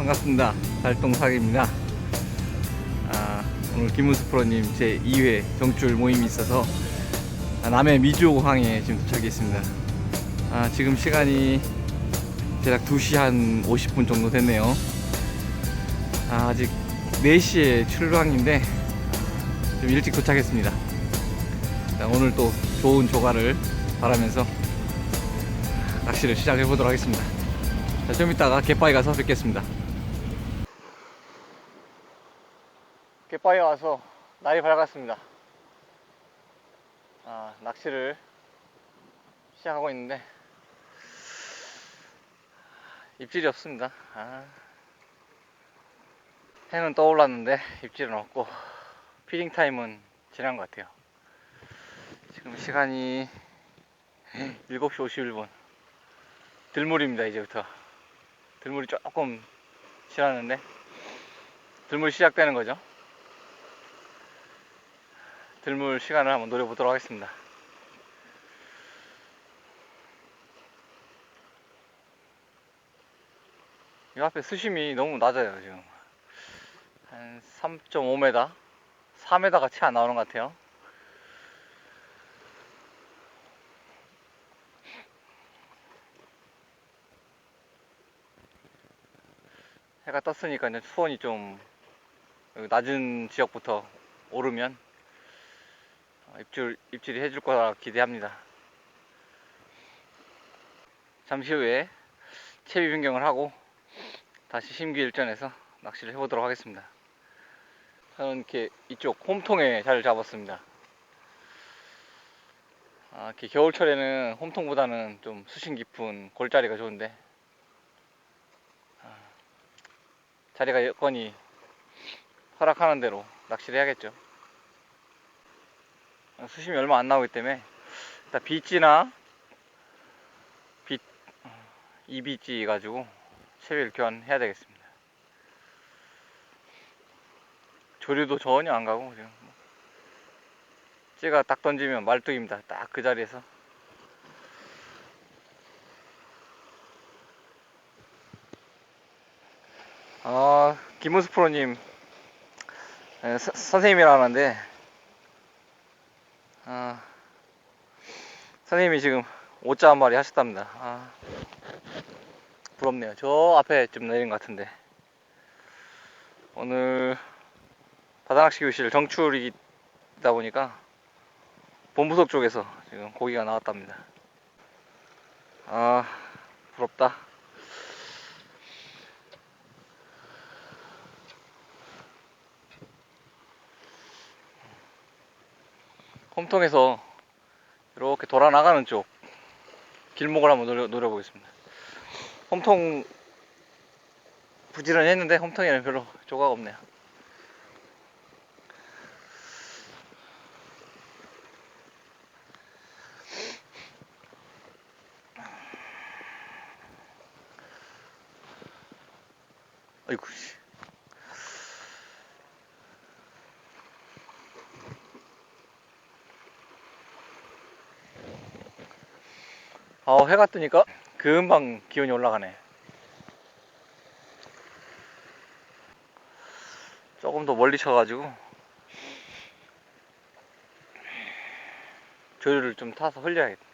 반갑습니다. 달동사기입니다. 아, 오늘 김문수 프로님 제 2회 정출 모임이 있어서 아, 남해 미주항에 지금 도착했습니다. 아, 지금 시간이 대략 2시 한 50분 정도 됐네요. 아, 아직 4시에 출항인데 좀 일찍 도착했습니다. 자, 오늘 또 좋은 조가를 바라면서 낚시를 시작해 보도록 하겠습니다. 자, 좀 이따가 갯바위 가서 뵙겠습니다. 갯바위 와서 날이 밝았습니다. 아, 낚시를 시작하고 있는데 입질이 없습니다. 아. 해는 떠올랐는데 입질은 없고 피딩 타임은 지난 것 같아요. 지금 시간이 7시 51분. 들물입니다, 이제부터. 들물이 조금 지났는데 들물 시작되는 거죠. 들물 시간을 한번 노려보도록 하겠습니다. 이 앞에 수심이 너무 낮아요, 지금. 한 3.5m? 4m가 채 안 나오는 것 같아요. 해가 떴으니까 이제 수온이 좀 낮은 지역부터 오르면 어, 입질, 입질이 해줄 거라 기대합니다. 잠시 후에 채비 변경을 하고 다시 심기일전에서 낚시를 해보도록 하겠습니다. 저는 이렇게 이쪽 홈통에 자리를 잡았습니다. 아, 이렇게 겨울철에는 홈통보다는 좀 수심 깊은 골자리가 좋은데 아, 자리가 여건이 허락하는 대로 낚시를 해야겠죠. 아, 수심이 얼마 안 나오기 때문에 일단 빗지나 빗 이빗지 가지고 채비를 교환해야 되겠습니다. 조류도 전혀 안 가고 지금 뭐 찌가 딱 던지면 말뚝입니다. 딱 그 자리에서 아 김문수 프로님 에, 서- 선생님이라 하는데 선생님이 지금 오자 한 마리 하셨답니다. 아, 부럽네요. 저 앞에 좀 내린 것 같은데 오늘 바다낚시 교실 정출이다 보니까 본부석 쪽에서 지금 고기가 나왔답니다. 아 부럽다. 홈통에서 이렇게 돌아 나가는 쪽 길목을 한번 노려, 노려보겠습니다. 홈통 부지런히 했는데 홈통에는 별로 조각 없네요. 아이고 아 해가 뜨니까 금방 기온이 올라가네. 조금 더 멀리 쳐가지고 조류를 좀 타서 흘려야겠다.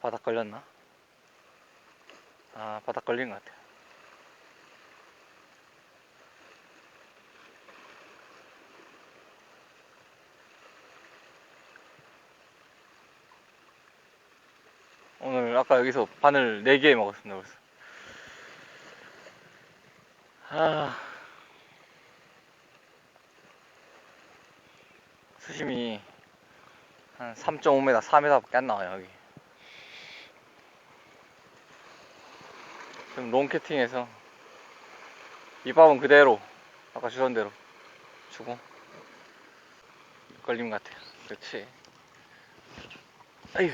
바닥 걸렸나? 아, 바닥 걸린 것 같아. 오늘 아까 여기서 바늘 4개 먹었습니다. 그래서. 아. 수심이 한 3.5m, 4m밖에 안 나와요, 여기. 지금 롱캐팅해서 이밥은 그대로 아까 주던 대로 주고 걸림 같아 그렇지. 아휴.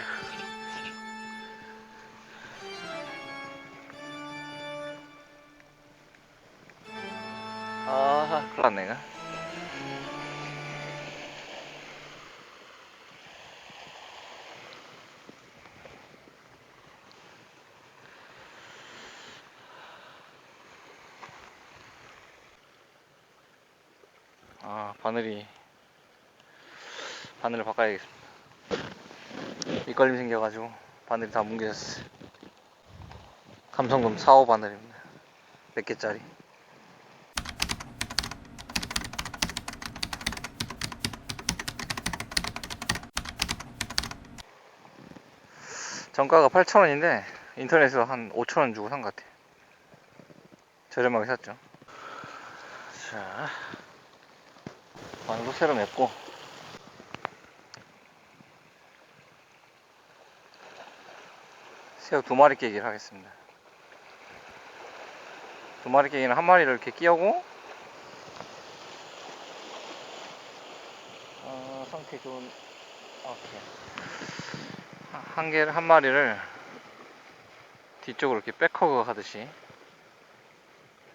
아 큰일 났네 아, 바늘이, 바늘을 바꿔야겠습니다. 밑걸림 생겨가지고 바늘이 다 뭉개졌어요. 감성금 4호 바늘입니다. 몇 개짜리? 정가가 8,000원인데 인터넷에서 한 5,000원 주고 산 것 같아요. 저렴하게 샀죠. 자, 바늘도 새로 맺고 새우 두 마리 깨기를 하겠습니다. 두 마리 깨기는 한 마리를 이렇게 끼우고 어, 상태 좋은 오케이. 한- 한 개를 한 마리를 뒤쪽으로 이렇게 백허그 하듯이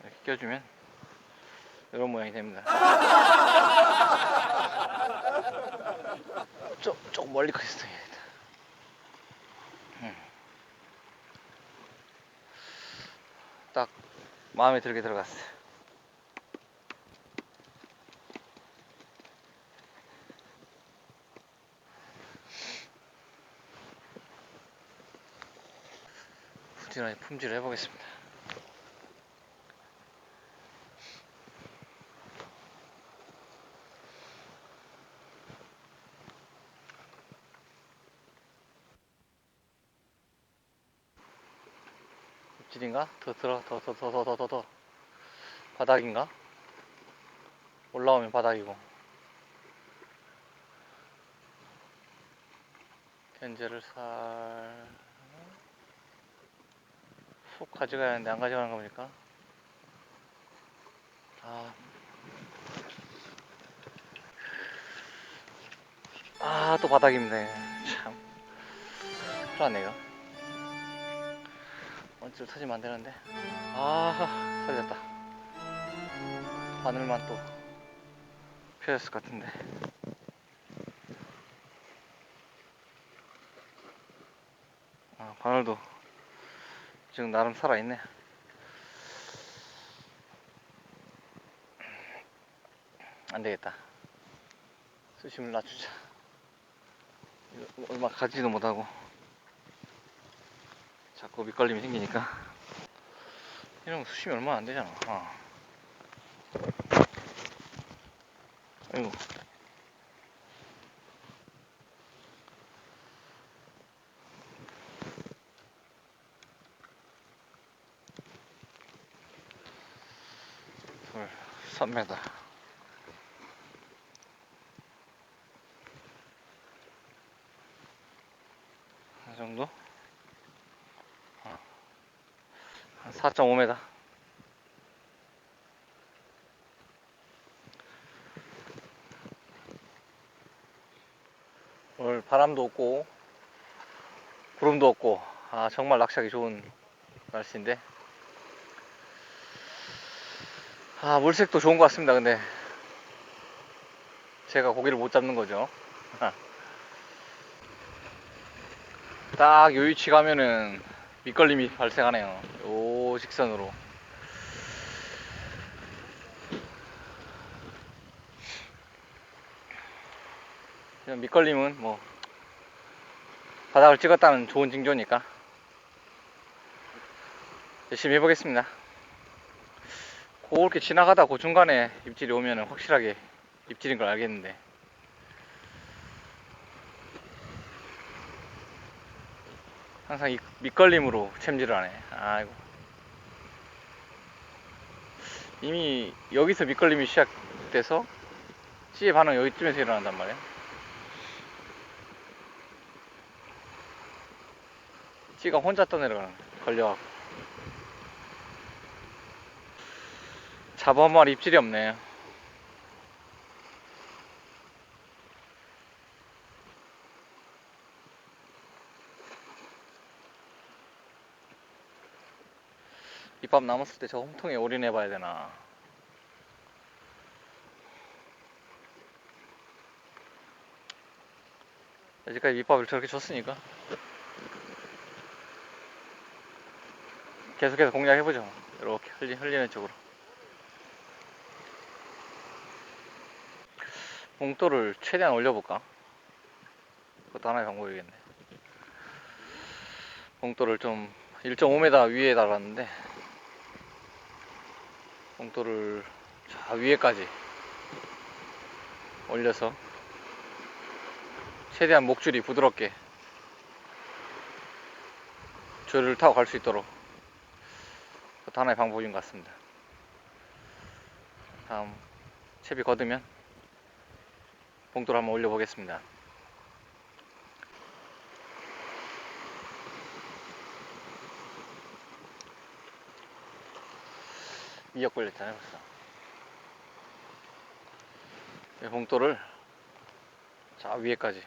이렇게 껴주면 이런 모양이 됩니다. 좀, 조금 멀리 커있어 야겠다 딱 마음에 들게 들어갔어요. 부지런히 품질을 해보겠습니다. 입질인가? 더 들어, 더, 더, 더, 더, 더, 더, 더. 바닥인가? 올라오면 바닥이고. 견제를 살. 훅 가져가야 하는데 안 가져가는 거 보니까. 아. 아, 또 바닥입니다. 참. 큰일 났네, 이거. 원줄 터지면 안 되는데. 아, 터졌다. 바늘만 또 펴졌을 것 같은데. 아, 바늘도 지금 나름 살아있네. 안 되겠다. 수심을 낮추자. 얼마 가지도 못하고. 자꾸 밑걸림이 생기니까 이런 거 수심이 얼마 안 되잖아. 어. 아이고. 둘, 3m. 이 정도? 한 4.5m. 오늘 바람도 없고 구름도 없고 아 정말 낚시하기 좋은 날씨인데 아 물색도 좋은 것 같습니다 근데 제가 고기를 못 잡는 거죠 딱 요 위치 가면은 밑걸림이 발생하네요. 요 직선으로. 그냥 밑걸림은 뭐 바닥을 찍었다는 좋은 징조니까 열심히 해보겠습니다. 그렇게 지나가다 그 중간에 입질이 오면 확실하게 입질인 걸 알겠는데 항상 이 밑걸림으로 챔질을 하네. 아이고. 이미 여기서 밑걸림이 시작돼서 찌의 반응 여기쯤에서 일어난단 말이야. 찌가 혼자 떠내려가는. 걸려갖고. 마리 입질이 없네. 이밥 남았을 때저 홍통에 올인해봐야 되나. 여기까지 밑밥을 저렇게 줬으니까. 계속해서 공략해보죠. 이렇게 흘리, 흘리는 쪽으로. 봉돌을 최대한 올려볼까? 그것도 하나의 방법이겠네. 봉돌을 좀 1.5m 위에 달았는데. 봉돌을 저 위에까지 올려서 최대한 목줄이 부드럽게 줄을 타고 갈 수 있도록 그것도 하나의 방법인 것 같습니다. 다음 채비 걷으면 봉돌 한번 올려 보겠습니다. 미역 걸렸잖아요 벌써 이 봉돌을 자 위에까지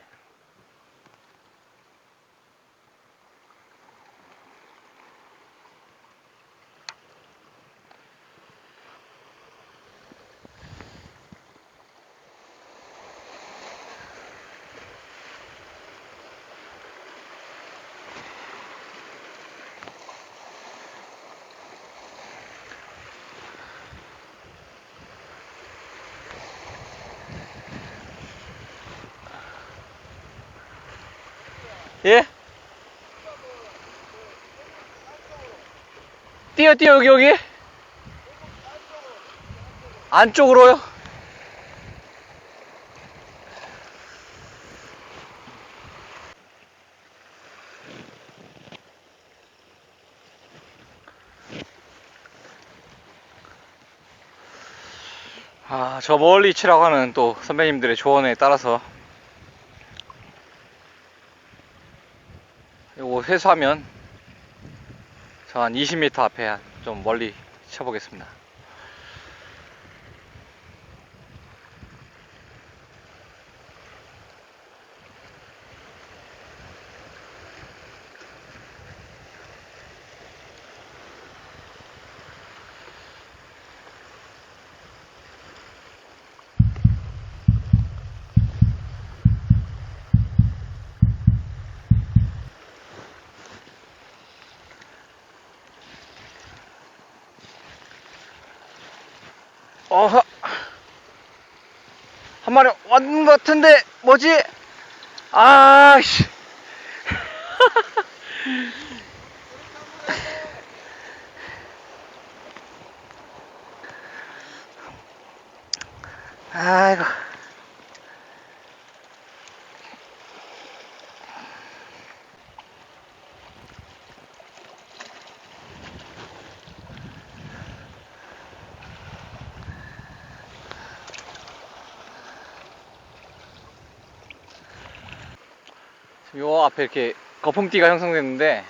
예? 뛰어 뛰어 여기 여기 안쪽으로요? 아, 저 멀리 치라고 하는 또 선배님들의 조언에 따라서 요거 회수하면 저 한 20m 앞에 한좀 멀리 쳐보겠습니다. 어허. 한 마리 왔는 것 같은데 뭐지? 아씨. 아이고 앞에 이렇게 거품띠가 형성됐는데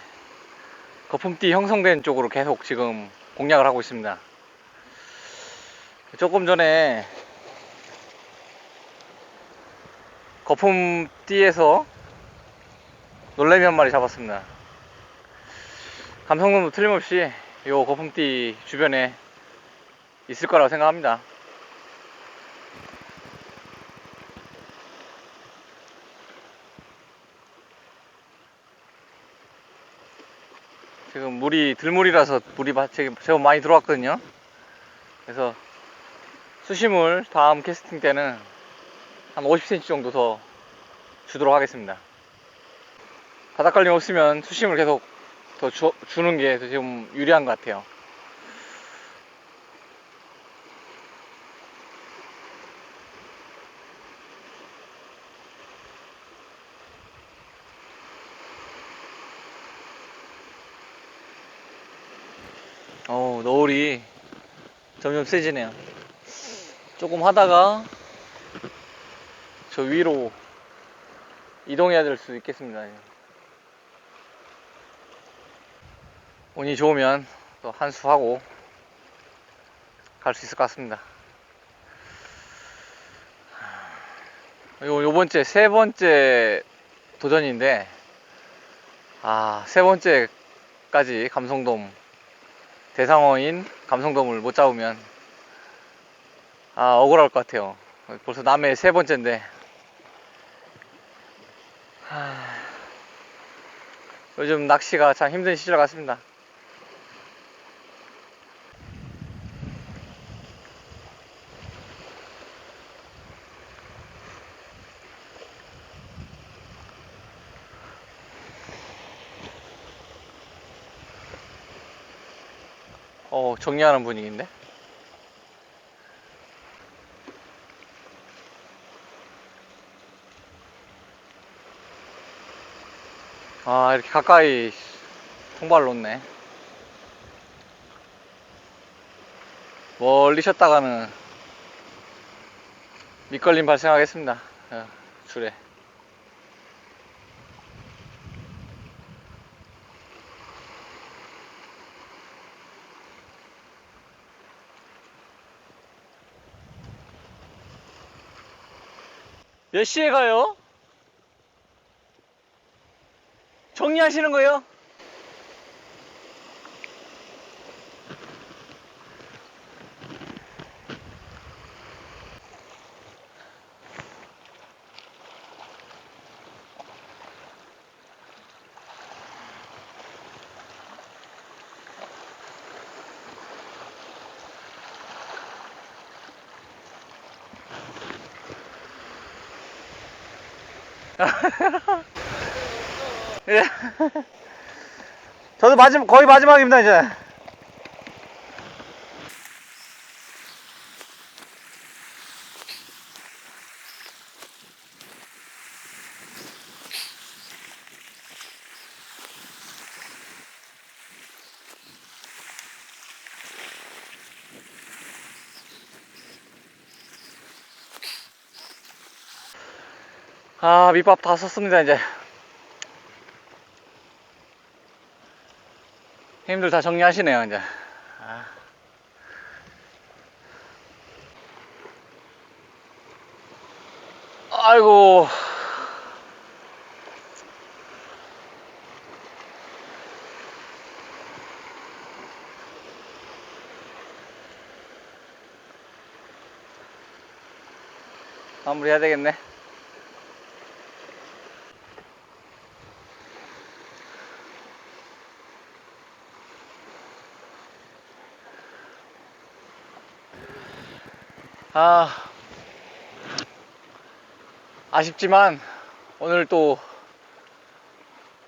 거품띠 형성된 쪽으로 계속 지금 공략을 하고 있습니다. 조금 전에 거품띠에서 놀래미 한 마리 잡았습니다. 감성돔도 틀림없이 요 거품띠 주변에 있을 거라고 생각합니다. 지금 물이 들물이라서 물이 제법 많이 들어왔거든요. 그래서 수심을 다음 캐스팅 때는 한 50cm 정도 더 주도록 하겠습니다. 바닥걸림 없으면 수심을 계속 더 주, 주는 게 지금 유리한 것 같아요. 노을이 점점 세지네요. 조금 하다가 저 위로 이동해야 될 수도 있겠습니다. 운이 좋으면 또 한수하고 갈 수 있을 것 같습니다. 요, 요 번째, 세 번째 도전인데, 아, 세 번째까지 감성돔 대상어인 감성돔을 못 잡으면 아 억울할 것 같아요 벌써 남의 세 번째인데 하... 요즘 낚시가 참 힘든 시절 같습니다. 어, 정리하는 분위기인데? 아, 이렇게 가까이 통발을 놓네. 멀리 쉬었다가는 밑걸림 발생하겠습니다. 어, 줄에. 몇 시에 가요? 정리하시는 거예요? 예. 저도 마지막 거의 마지막입니다 이제. 아 밑밥 다 썼습니다 이제. 힘들 다 정리하시네요 이제. 아. 아이고. 마무리 해야 되겠네. 아, 아쉽지만 오늘 또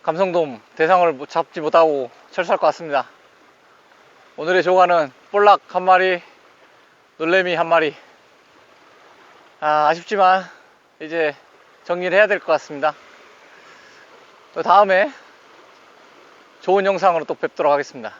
감성돔 대상을 못- 잡지 못하고 철수할 것 같습니다. 오늘의 조과는 볼락 한 마리, 놀래미 한 마리. 아, 아쉽지만 이제 정리를 해야 될 것 같습니다. 또 다음에 좋은 영상으로 또 뵙도록 하겠습니다.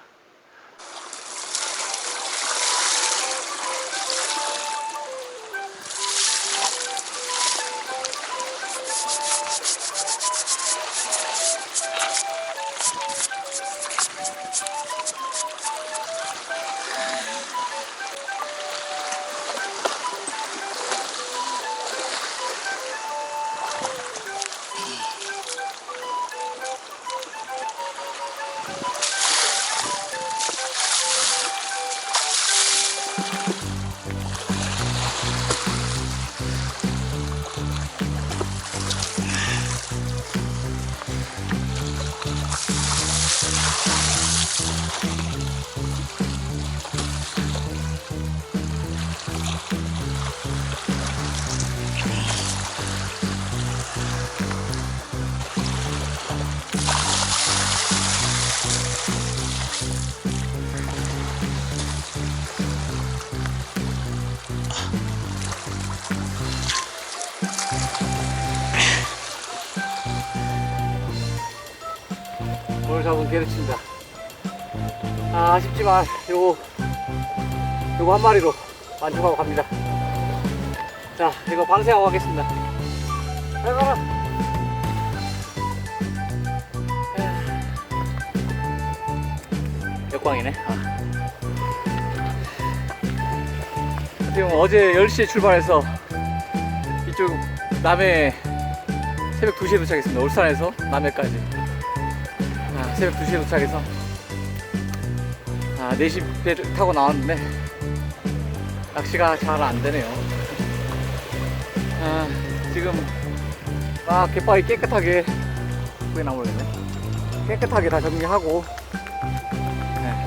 게르치입니다. 아, 아쉽지만 요거 요거 한 마리로 만족하고 갑니다. 자, 이거 방생하고 가겠습니다. 잘 가라. 역광이네. 아. 지금 어제 10시에 출발해서 이쪽 남해 새벽 2시에 도착했습니다. 울산에서 남해까지. 아, 새벽 2시에 도착해서. 아, 4시 배를 타고 나왔는데 낚시가 잘 안 되네요. 아, 지금 막 갯바위 깨끗하게 그게 나오겠네. 깨끗하게 다 정리하고. 네.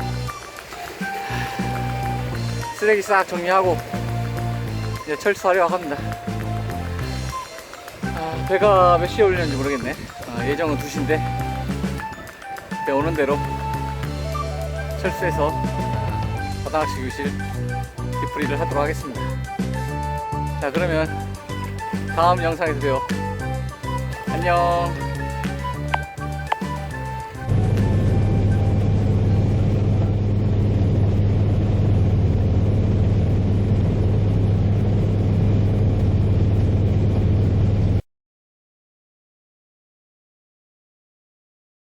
쓰레기 싹 정리하고 이제 철수하려 합니다. 아, 배가 몇 시에 올리는지 모르겠네. 아, 예정은 2시인데 배 오는 대로 철수해서 바다낚시 교실 뒤풀이를 하도록 하겠습니다. 자 그러면 다음 영상에서 봬요. 안녕